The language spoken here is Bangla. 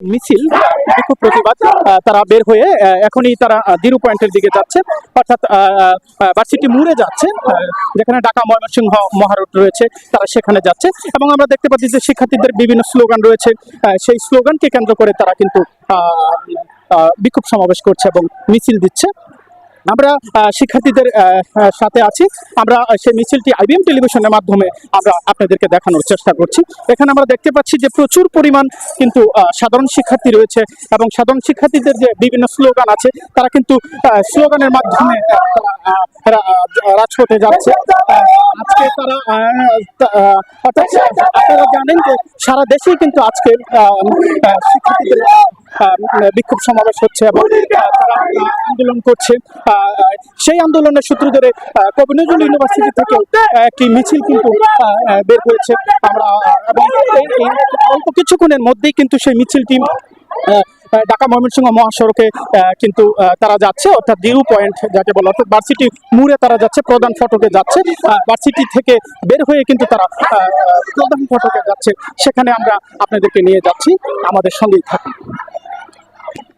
মিছিল প্রতিবাদ তারা বের হয়ে এখনই তারা দিরু পয়েন্টের দিকে যাচ্ছে। অর্থাৎ ভার্সিটি মুড়ে যাচ্ছে যেখানে ঢাকা ময়মনসিংহ মহারোড রয়েছে, তারা সেখানে যাচ্ছে। এবং আমরা দেখতে পাচ্ছি যে শিক্ষার্থীদের বিভিন্ন স্লোগান রয়েছে। সেই স্লোগানকে কেন্দ্র করে তারা কিন্তু বিক্ষোভ সমাবেশ করছে এবং মিছিল দিচ্ছে। আমরা শিক্ষার্থীদের সাথে আছি। আমরা সেই মিছিলটি আইবিএম টেলিভিশনের মাধ্যমে আমরা আপনাদেরকে দেখানোর চেষ্টা করছি। এখানে আমরা দেখতে পাচ্ছি যে প্রচুর পরিমাণ কিন্তু সাধারণ শিক্ষার্থী রয়েছে এবং সাধারণ শিক্ষার্থীদের যে বিভিন্ন স্লোগান আছে, তারা কিন্তু স্লোগানের মাধ্যমে রাজপথে যাচ্ছে। আজকে তারা অর্থাৎ, আপনারা জানেন যে সারা দেশেই কিন্তু আজকে শিক্ষার্থীদের বিক্ষোভ সমাবেশ হচ্ছে এবং তারা আন্দোলন করছে। সেই আন্দোলনের সূত্র ধরে কবি নজরুল ইউনিভার্সিটি থেকে একটি মিছিল কিন্তু বের হয়েছে। আমরা এবং অল্প কিছুক্ষণের মধ্যেই কিন্তু সেই মিছিলটি ঢাকা ময়মনসিংহ মহাসড়কে কিন্তু তারা যাচ্ছে। অর্থাৎ দিরু পয়েন্ট যাকে বলা অর্থাৎ ভার্সিটি মুড়ে তারা যাচ্ছে প্রধান ফটকে যাচ্ছে। আহ, ভার্সিটি থেকে বের হয়ে কিন্তু তারা প্রধান ফটকে যাচ্ছে। সেখানে আমরা আপনাদেরকে নিয়ে যাচ্ছি। আমাদের সঙ্গেই থাকুন।